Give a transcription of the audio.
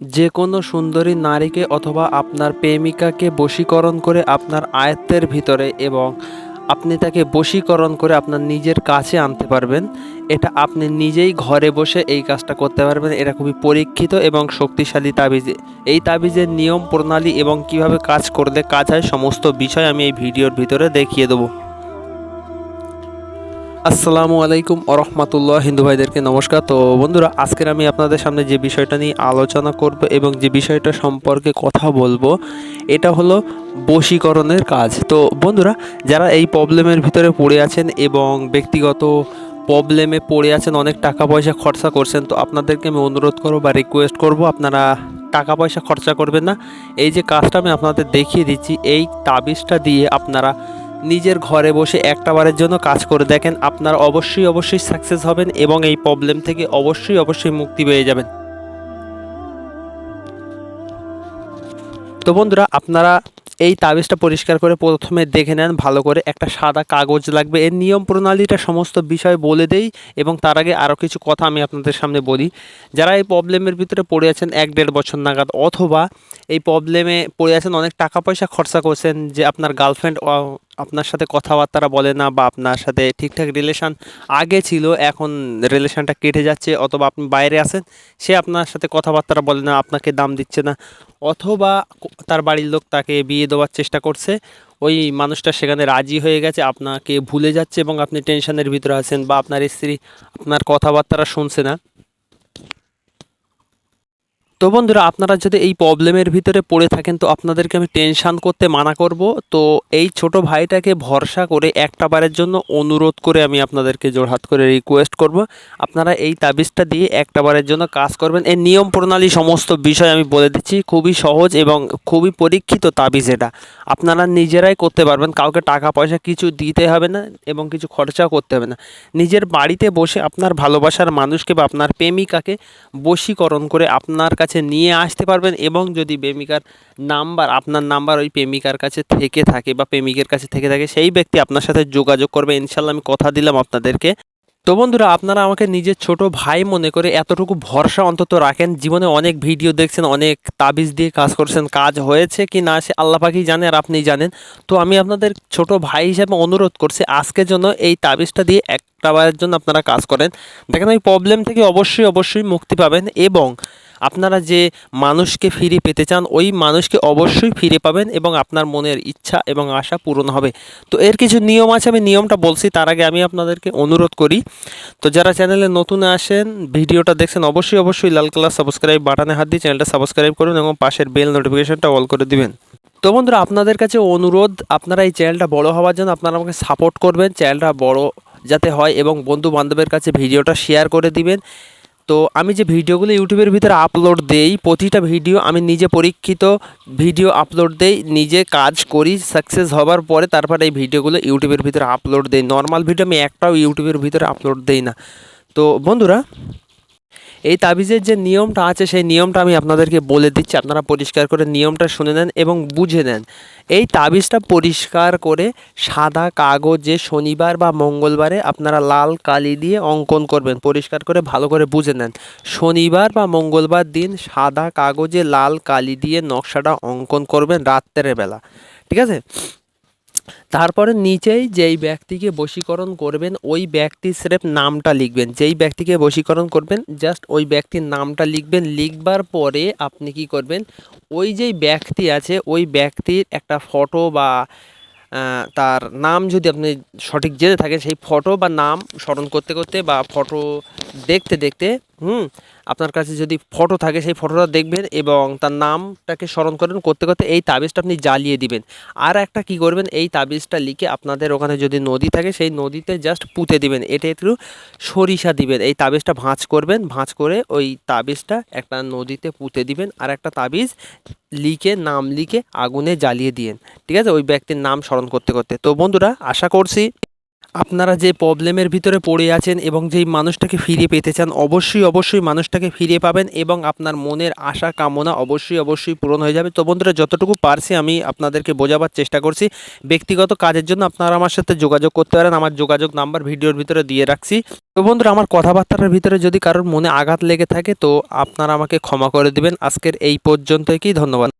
যে কোনো সুন্দরী নারীকে অথবা আপনার প্রেমিকাকে বশীকরণ করে আপনার আয়ত্তের ভিতরে এবং আপনি তাকে বশীকরণ করে আপনার নিজের কাছে আনতে পারবেন। এটা আপনি নিজেই ঘরে বসে এই কাজটা করতে পারবেন। এটা খুবই পরীক্ষিত এবং শক্তিশালী তাবিজ। এই তাবিজের নিয়ম, প্রণালী এবং কীভাবে কাজ করলে কাজ হয় সমস্ত বিষয় আমি এই ভিডিওর ভিতরে দেখিয়ে দেবো। আসসালামু আলাইকুম আরহামাতুল্লাহ হিন্দু ভাইদেরকে নমস্কার। তো বন্ধুরা, আজকের আমি আপনাদের সামনে যে বিষয়টা নিয়ে আলোচনা করব এবং যে বিষয়টা সম্পর্কে কথা বলব, এটা হলো বশীকরণের কাজ। তো বন্ধুরা, যারা এই প্রবলেমের ভিতরে পড়ে আছেন এবং ব্যক্তিগত প্রবলেমে পড়ে আছেন, অনেক টাকা পয়সা খরচা করছেন, তো আপনাদেরকে আমি অনুরোধ করব বা রিকোয়েস্ট করব, আপনারা টাকা পয়সা খরচা করবেন না। এই যে কাজটা আমি আপনাদের দেখিয়ে দিচ্ছি, এই তাবিজটা দিয়ে আপনারা নিজের ঘরে বসে একটা বারের জন্য কাজ করে দেখেন আপনারা অবশ্যই অবশ্যই সাকসেস হবেন এবং এই প্রবলেম থেকে অবশ্যই অবশ্যই মুক্তি পেয়ে যাবেন। তো বন্ধুরা, আপনারা এই তাবিজটা পরিষ্কার করে প্রথমে দেখে নেন, ভালো করে একটা সাদা কাগজ লাগবে। এর নিয়ম প্রণালীটা সমস্ত বিষয় বলে দেই এবং তার আগে আরও কিছু কথা আমি আপনাদের সামনে বলি। যারা এই প্রবলেমের ভিতরে পড়ে আছেন এক দেড় বছর নাগাদ অথবা এই প্রবলেমে পড়ে আছেন অনেক টাকা পয়সা খরচা করছেন যে আপনার গার্লফ্রেন্ড আপনার সাথে কথাবার্তা বলে না বা আপনার সাথে ঠিকঠাক রিলেশান আগে ছিল, এখন রিলেশানটা কেটে যাচ্ছে অথবা আপনি বাইরে আছেন, সে আপনার সাথে কথাবার্তা বলে না, আপনাকে দাম দিচ্ছে না। অথবা তার বাড়ির লোক তাকে বিয়ে দেওয়ার চেষ্টা করছে, ওই মানুষটা সেখানে রাজি হয়ে গেছে, আপনাকে ভুলে যাচ্ছে এবং আপনি টেনশনের ভিতরে আছেন বা আপনার স্ত্রী আপনার কথাবার্তা শুনছে না। তো বন্ধুরা, আপনারা যদি এই প্রবলেমের ভিতরে পড়ে থাকেন, তো আপনাদেরকে আমি টেনশান করতে মানা করব। তো এই ছোট ভাইটাকে ভরসা করে একটা বারের জন্য অনুরোধ করে আমি আপনাদেরকে জোরহাত করে রিকোয়েস্ট করব। আপনারা এই তাবিজটা দিয়ে একটা বারের জন্য কাজ করবেন। এই নিয়ম প্রণালী সমস্ত বিষয় আমি বলে দিচ্ছি। খুবই সহজ এবং খুবই পরীক্ষিত তাবিজ এটা। আপনারা নিজেরাই করতে পারবেন। কাউকে টাকা পয়সা কিছু দিতে হবে না এবং কিছু খরচাও করতে হবে না। নিজের বাড়িতে বসে আপনার ভালোবাসার মানুষকে বা আপনার প্রেমিকাকে বশীকরণ করে আপনার কাছে কাছে নিয়ে আসতে পারবেন এবং যদি প্রেমিকার নাম্বার, আপনার নাম্বার ওই প্রেমিকার কাছে থেকে থাকে বা প্রেমিকের কাছে থেকে থাকে, সেই ব্যক্তি আপনার সাথে যোগাযোগ করবে। ইনশাল্লাহ আমি কথা দিলাম আপনাদেরকে। তো বন্ধুরা, আপনারা আমাকে নিজের ছোট ভাই মনে করে এতটুকু ভরসা অন্তত রাখেন। জীবনে অনেক ভিডিও দেখছেন, অনেক তাবিজ দিয়ে কাজ করছেন, কাজ হয়েছে কি না সে আল্লাহ পাখি জানে আর আপনি জানেন। তো আমি আপনাদের ছোট ভাই হিসাবে অনুরোধ করছি, আজকের জন্য এই তাবিজটা দিয়ে একটা বারের জন্য আপনারা কাজ করেন। দেখেন, ওই প্রবলেম থেকে অবশ্যই অবশ্যই মুক্তি পাবেন এবং আপনারা যে মানুষকে ফিরে পেতে চান, ওই মানুষকে অবশ্যই ফিরে পাবেন এবং আপনার মনের ইচ্ছা এবং আশা পূরণ হবে। তো এর কিছু নিয়ম আছে, আমি নিয়মটা বলছি, তার আগে আমি আপনাদেরকে অনুরোধ করি। তো যারা চ্যানেলে নতুন আসেন, ভিডিওটা দেখছেন, অবশ্যই অবশ্যই লাল কালার সাবস্ক্রাইব বাটনে হাত দিয়ে চ্যানেলটা সাবস্ক্রাইব করুন এবং পাশের বেল নোটিফিকেশনটা অল করে দিবেন। তো বন্ধুরা, আপনাদের কাছে অনুরোধ, আপনারা এই চ্যানেলটা বড় হওয়ার জন্য আপনারা আমাকে সাপোর্ট করবেন, চ্যানেলটা বড় যাতে হয় এবং বন্ধু বান্ধবের কাছে ভিডিওটা শেয়ার করে দিবেন। তো আমি যে ভিডিওগুলো ইউটিউবের ভিতরে আপলোড দেই, প্রতিটা ভিডিও আমি নিজে পরীক্ষিত ভিডিও আপলোড দেই, নিজে কাজ করি সাকসেস হবার পরে তারপরে এই ভিডিওগুলো ইউটিউবের ভিতরে আপলোড দেই। নর্মাল ভিডিও আমি একটাও ইউটিউবের ভিতরে আপলোড দেই না। তো বন্ধুরা এই তাবিজের যে নিয়মটা আছে, সেই নিয়মটা আমি আপনাদেরকে বলে দিচ্ছি। আপনারা পরিষ্কার করে নিয়মটা শুনে নেন এবং বুঝে নেন। এই তাবিজটা পরিষ্কার করে সাদা কাগজে শনিবার বা মঙ্গলবারে আপনারা লাল কালি দিয়ে অঙ্কন করবেন, পরিষ্কার করে ভালো করে বুঝে নেন। শনিবার বা মঙ্গলবার দিন সাদা কাগজে লাল কালি দিয়ে নকশাটা অঙ্কন করবেন রাত্রের বেলা। ঠিক আছে? তারপরে নিচেই যেই ব্যক্তিকে বশীকরণ করবেন, ওই ব্যক্তি স্রেফ নামটা লিখবেন। যেই ব্যক্তিকে বশীকরণ করবেন, জাস্ট ওই ব্যক্তির নামটা লিখবেন। লিখবার পরে আপনি কি করবেন, ওই যেই ব্যক্তি আছে, ওই ব্যক্তির একটা ফটো বা তার নাম যদি আপনি সঠিক জেনে থাকেন, সেই ফটো বা নাম স্মরণ করতে করতে বা ফটো দেখতে দেখতে হুম, আপনার কাছে যদি ফটো থাকে সেই ফটোটা দেখবেন এবং তার নামটাকে স্মরণ করেন। করতে করতে এই তাবিজটা আপনি জ্বালিয়ে দিবেন। আর একটা কি করবেন, এই তাবিজটা লিখে আপনাদের ওখানে যদি নদী থাকে সেই নদীতে জাস্ট পুঁতে দিবেন। এটা একটু সরিষা দিবেন। এই তাবিজটা ভাঁজ করবেন। ভাঁজ করে ওই তাবিজটা একটা নদীতে পুঁতে দিবেন। আর একটা তাবিজ লিখে, নাম লিখে আগুনে জ্বালিয়ে দিয়েন। ঠিক আছে? ওই ব্যক্তির নাম স্মরণ করতে করতে। তো বন্ধুরা, আশা করছি আপনারা যে প্রবলেমের ভিতরে পড়ে আছেন এবং যেই মানুষটাকে ফিরে পেতে চান, অবশ্যই অবশ্যই মানুষটাকে ফিরে পাবেন এবং আপনার মনের আশা, কামনা অবশ্যই অবশ্যই পূরণ হয়ে যাবে। তো বন্ধুরা, যতটুকু পারছি আমি আপনাদেরকে বোঝাবার চেষ্টা করছি। ব্যক্তিগত কাজের জন্য আপনারা আমার সাথে যোগাযোগ করতে পারেন। আমার যোগাযোগ নাম্বার ভিডিওর ভিতরে দিয়ে রাখছি। তো বন্ধুরা, আমার কথাবার্তার ভিতরে যদি কারোর মনে আঘাত লেগে থাকে, তো আপনারা আমাকে ক্ষমা করে দিবেন। আজকের এই পর্যন্তই কি? ধন্যবাদ।